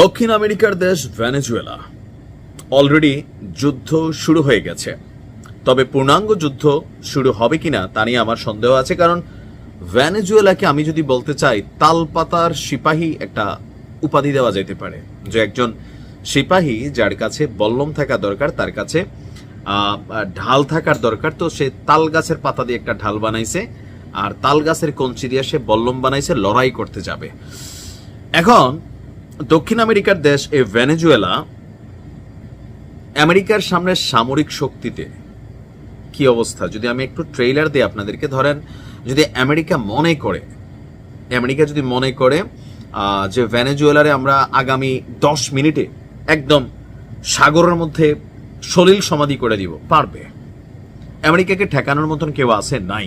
দক্ষিণ আমেরিকার দেশ ভেনেজুয়েলা। অলরেডি যুদ্ধ শুরু হয়ে গেছে। তবে পূর্ণাঙ্গ যুদ্ধ শুরু হবে কিনা তা নিয়ে আমার সন্দেহ আছে, কারণ ভেনেজুয়েলাকে আমি যদি বলতে চাই, তালপাতার সিপাহী একটা উপাধি দেওয়া যেতে পারে। যে একজন সিপাহী যার কাছে বল্লম থাকা দরকার, তার কাছে ঢাল থাকার দরকার, তো সে তাল গাছের পাতা দিয়ে একটা ঢাল বানাইছে, আর তাল গাছের কঞ্চি দিয়ে সে বল্লম বানাইছে, লড়াই করতে যাবে। এখন দক্ষিণ আমেরিকার দেশ এ ভেনেজুয়েলা, আমেরিকার সামনে সামরিক শক্তিতে কি অবস্থা? যদি আমি একটু ট্রেইলার দিই আপনাদেরকে, ধরেন যদি আমেরিকা মনে করে, আমেরিকা যদি মনে করে যে ভেনেজুয়েলারে আমরা আগামী দশ মিনিটে একদম সাগরের মধ্যে সলিল সমাধি করে দিব, পারবে? আমেরিকাকে ঠেকানোর মতন কেউ আছে? নাই।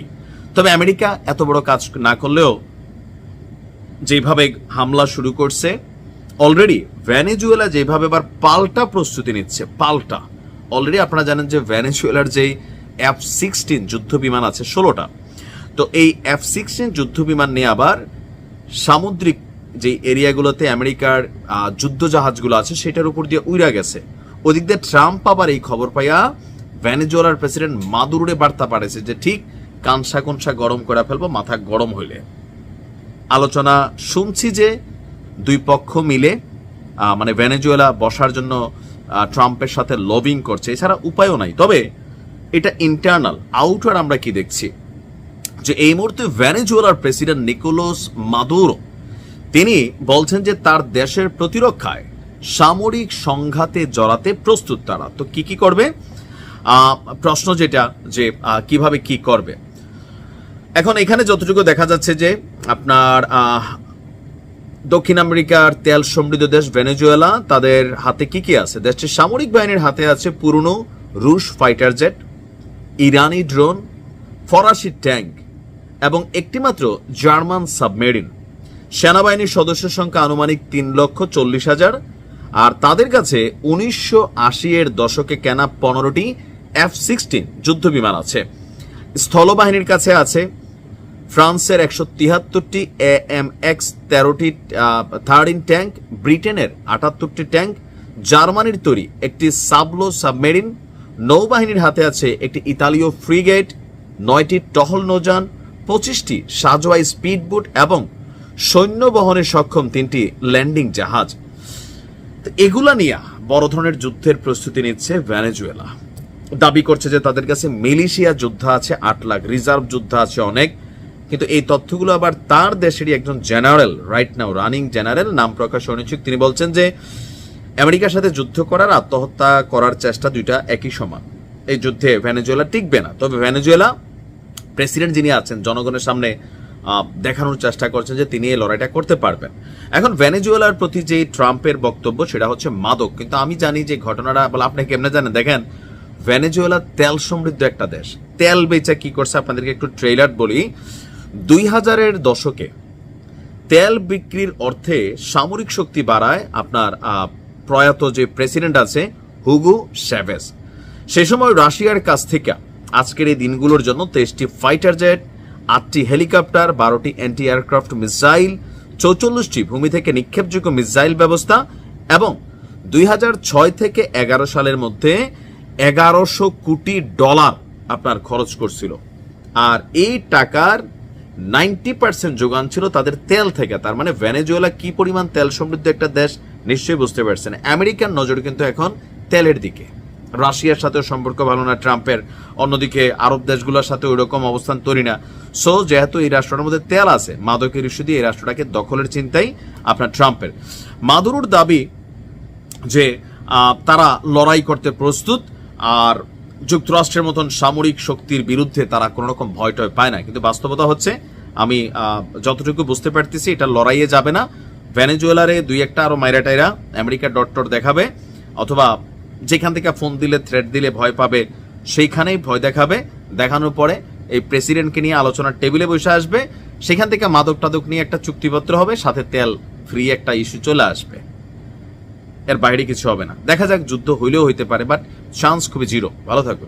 তবে আমেরিকা এত বড় কাজ না করলেও যেভাবে হামলা শুরু করছে অলরেডি ভেনেজুয়েলা যেভাবে এবার পাল্টা প্রস্তুতি নিচ্ছে, পাল্টা। অলরেডি আপনারা জানেন যে ভেনেজুয়েলার যেই এফ সিক্সটিন যুদ্ধ বিমান আছে, ষোলোটা। তো এই এফ সিক্সটিন যুদ্ধ বিমান নিয়ে আবার সামুদ্রিক যে এরিয়াগুলোতে আমেরিকার যুদ্ধ জাহাজগুলো আছে, সেটার উপর দিয়ে উইরা গেছে। ওদিক দিয়ে ট্রাম্প আবার এই খবর পাইয়া ভেনেজুয়েলার প্রেসিডেন্ট মাদুরে বার্তা পাঠাইছে যে, ঠিক, কানসা কনসা গরম করে ফেলব, মাথা গরম হইলে। আলোচনা শুনছি যে দুই পক্ষ মিলে মানে ভেনেজুয়েলা বসার জন্য ট্রাম্পের সাথে লবিং করছে। এছাড়া উপায়ও নাই। তবে এটা ইন্টারনাল আউটার আমরা কি দেখছি? যে এই মুহূর্তে ভেনেজুয়েলার প্রেসিডেন্ট নিকোলাস মাদুরো, তিনি বলছেন যে তার দেশের প্রতিরক্ষায় সামরিক সংঘাতে জড়াতে প্রস্তুত তারা। তো কি কি করবে? প্রশ্ন যেটা যে কীভাবে কি করবে? এখন এখানে যতটুকু দেখা যাচ্ছে যে আপনার দক্ষিণ আমেরিকার তেল সমৃদ্ধ দেশ ভেনেজুয়েলা, তাদের হাতে কি কি আছে? দেশটির সামরিক বাহিনীর হাতে আছে পুরনো রুশ ফাইটার জেট ইরানি ড্রোন ফরাসি ট্যাঙ্ক এবং একটিমাত্র জার্মান সাবমেরিন। সেনাবাহিনীর সদস্য সংখ্যা আনুমানিক তিন লক্ষ চল্লিশ হাজার আর তাদের কাছে উনিশশো আশি এর দশকে কেনা পনেরোটি এফ সিক্সটিন যুদ্ধ বিমান আছে। স্থলবাহিনীর কাছে আছে ফ্রান্সের একশো তিয়াত্তরটি এ এম এক্স, তেরোটি থার্টিন ট্যাঙ্ক ব্রিটেনের আটাত্তরটি ট্যাঙ্ক জার্মানির তৈরি একটি সাবলো সাবমেরিন, নৌবাহিনীর হাতে আছে একটি ইতালীয় ফ্রিগেট, নয়টি টহল নৌযান, পঁচিশটি সাজোয়াই স্পিডবোট এবং সৈন্য বহনে সক্ষম তিনটি ল্যান্ডিং জাহাজ। এগুলা নিয়ে বড় ধরনের যুদ্ধের প্রস্তুতি নিচ্ছে ভ্যানেজুয়েলা দাবি করছে যে তাদের কাছে মিলিশিয়া যোদ্ধা আছে, আট লাখ রিজার্ভ যোদ্ধা আছে অনেক। কিন্তু এই তথ্যগুলো আবার তার দেশেরই একজন general right now running general, নাম প্রকাশ অনিচ্ছুক তিনি বলছেন যে, আমেরিকার সাথে যুদ্ধ করার আত্মহত্যা করার চেষ্টা দুইটা একই সমান। এই যুদ্ধে ভেনেজুয়েলা টিকবে না। তবে ভেনেজুয়েলা প্রেসিডেন্ট যিনি আছেন, জনগণের সামনে দেখানোর চেষ্টা করছেন যে তিনি এই লড়াইটা করতে পারবেন। এখন ভেনেজুয়েলার প্রতি যে ট্রাম্পের বক্তব্য, সেটা হচ্ছে মাদক। কিন্তু আমি জানি যে ঘটনাটা, বলে, আপনি কেমনে জানেন? দেখেন, ভেনেজুয়েলা তেল সমৃদ্ধ একটা দেশ। তেল বেচা কি করছে, আপনাদেরকে একটু ট্রেলার বলি। দুই হাজারের দশকে তেল বিক্রির অর্থে সামরিক শক্তি বাড়ায় আপনার প্রয়াত যে প্রেসিডেন্ট আছে, হুগো শ্যাভেজ সে সময় রাশিয়ার কাছ থেকে আজকের এই দিনগুলোর জন্য তেইশটি ফাইটার জেট, আটটি হেলিকপ্টার, বারোটি অ্যান্টি এয়ারক্রাফট মিসাইল, চৌচল্লিশটি ভূমি থেকে নিক্ষেপযোগ্য মিসাইল ব্যবস্থা এবং দুই ছয় থেকে এগারো সালের মধ্যে এগারোশো কোটি ডলার আপনার খরচ করছিল। আর এই টাকার নাইনটি পার্সেন্ট যোগান ছিল তাদের তেল থেকে। তার মানে ভেনেজুয়েলা কি পরিমাণ তেল সমৃদ্ধ একটা দেশ, নিশ্চয়ই বুঝতে পারছেন। আমেরিকার নজর কিন্তু এখন তেলের দিকে। রাশিয়ার সাথেও সম্পর্ক ভালো না, ট্রাম্পের। অন্যদিকে আরব দেশগুলোর সাথে ওই রকম অবস্থান তৈরি না। সো যেহেতু এই রাষ্ট্রটার মধ্যে তেল আছে, মাদকের ইস্যু দিয়ে এই রাষ্ট্রটাকে দখলের চিন্তাই আপনার ট্রাম্পের। মাদুরুর দাবি যে তারা লড়াই করতে প্রস্তুত, আর যুক্তরাষ্ট্রের মতন সামরিক শক্তির বিরুদ্ধে তারা কোনো রকম ভয় টয় পায় না। কিন্তু বাস্তবতা হচ্ছে, আমি যতটুকু বুঝতে পারতেছি, এটা লড়াইয়ে যাবে না। ভেনেজুয়েলারে দুই একটা আরও মাইরা টাইরা আমেরিকা ডট টট দেখাবে, অথবা যেখান থেকে ফোন দিলে, থ্রেট দিলে ভয় পাবে, সেইখানেই ভয় দেখাবে। দেখানোর পরে এই প্রেসিডেন্টকে নিয়ে আলোচনার টেবিলে বসে আসবে। সেখান থেকে মাদক টাদক নিয়ে একটা চুক্তিপত্র হবে, সাথে তেল ফ্রি একটা ইস্যু চলে আসবে। এর বাইরে কিছু হবে না। দেখা যাক যুদ্ধ হইলেও হইতে পারে বাট চান্স খুবই জিরো ভালো থাকবে